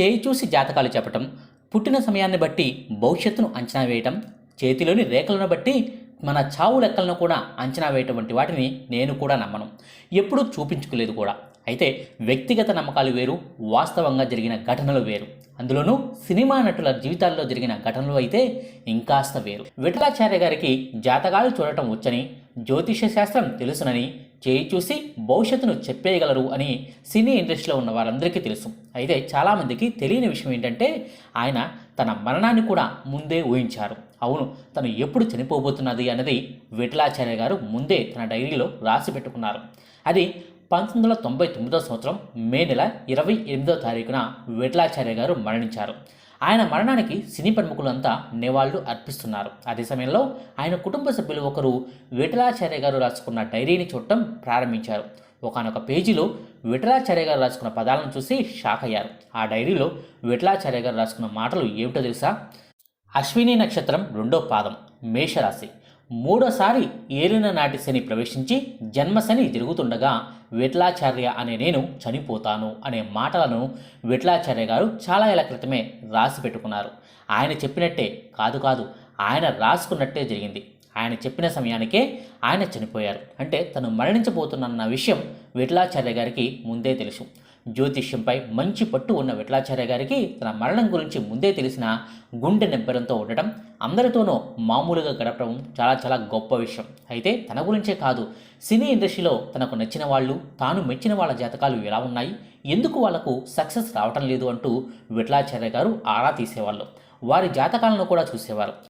చేయి చూసి జాతకాలు చెప్పటం పుట్టిన సమయాన్ని బట్టి భవిష్యత్తును అంచనా వేయటం చేతిలోని రేఖలను బట్టి మన చావు లెక్కలను కూడా అంచనా వేయటం వంటి వాటిని నేను కూడా నమ్మను. ఎప్పుడూ చూపించుకోలేదు కూడా. అయితే వ్యక్తిగత నమ్మకాలు వేరు వాస్తవంగా జరిగిన ఘటనలు వేరు. అందులోనూ సినిమా నటుల జీవితాల్లో జరిగిన ఘటనలు అయితే ఇంకాస్త వేరు. విఠలాచార్య గారికి జాతకాలు చూడటం వచ్చని జ్యోతిష శాస్త్రం తెలుసునని చేయి చూసి భవిష్యత్తును చెప్పేయగలరు అని సినీ ఇండస్ట్రీలో ఉన్న వారందరికీ తెలుసు. అయితే చాలామందికి తెలియని విషయం ఏంటంటే ఆయన తన మరణాన్ని కూడా ముందే ఊహించారు. అవును తను ఎప్పుడు చనిపోబోతున్నది అన్నది విఠలాచార్య గారు ముందే తన డైరీలో రాసి పెట్టుకున్నారు. అది పంతొమ్మిది వందల తొంభై తొమ్మిదో సంవత్సరం మే నెల ఇరవై ఎనిమిదో తారీఖున విఠలాచార్య గారు మరణించారు. ఆయన మరణానికి సినీ ప్రముఖులంతా నివాళులు అర్పిస్తున్నారు. అదే సమయంలో ఆయన కుటుంబ సభ్యులు ఒకరు విఠలాచార్య గారు రాసుకున్న డైరీని చూడటం ప్రారంభించారు. ఒకనొక పేజీలో విఠలాచార్య గారు రాసుకున్న పదాలను చూసి షాక్ అయ్యారు. ఆ డైరీలో విఠలాచార్య గారు రాసుకున్న మాటలు ఏమిటో తెలుసా? అశ్విని నక్షత్రం రెండో పాదం మేషరాశి. మూడోసారి ఏలిన నాటి శని ప్రవేశించి జన్మశని తిరుగుతుండగా విఠలాచార్య అనే నేను చనిపోతాను అనే మాటలను విఠలాచార్య గారు చాలా ఏళ్ళ క్రితమే రాసి పెట్టుకున్నారు. ఆయన చెప్పినట్టే కాదు కాదు ఆయన రాసుకున్నట్టే జరిగింది. ఆయన చెప్పిన సమయానికే ఆయన చనిపోయారు. అంటే తను మరణించబోతున్న విషయం విఠలాచార్య గారికి ముందే తెలుసు. జ్యోతిష్యంపై మంచి పట్టు ఉన్న విఠలాచార్య గారికి తన మరణం గురించి ముందే తెలిసిన గుండె నిబ్బరంతో ఉండటం అందరితోనూ మామూలుగా గడపడం చాలా చాలా గొప్ప విషయం. అయితే తన గురించే కాదు సినీ ఇండస్ట్రీలో తనకు నచ్చిన వాళ్ళు తాను మెచ్చిన వాళ్ళ జాతకాలు ఎలా ఉన్నాయి ఎందుకు వాళ్ళకు సక్సెస్ రావటం లేదు అంటూ విఠలాచార్య గారు ఆరా తీసేవాళ్ళు. వారి జాతకాలను కూడా చూసేవారు.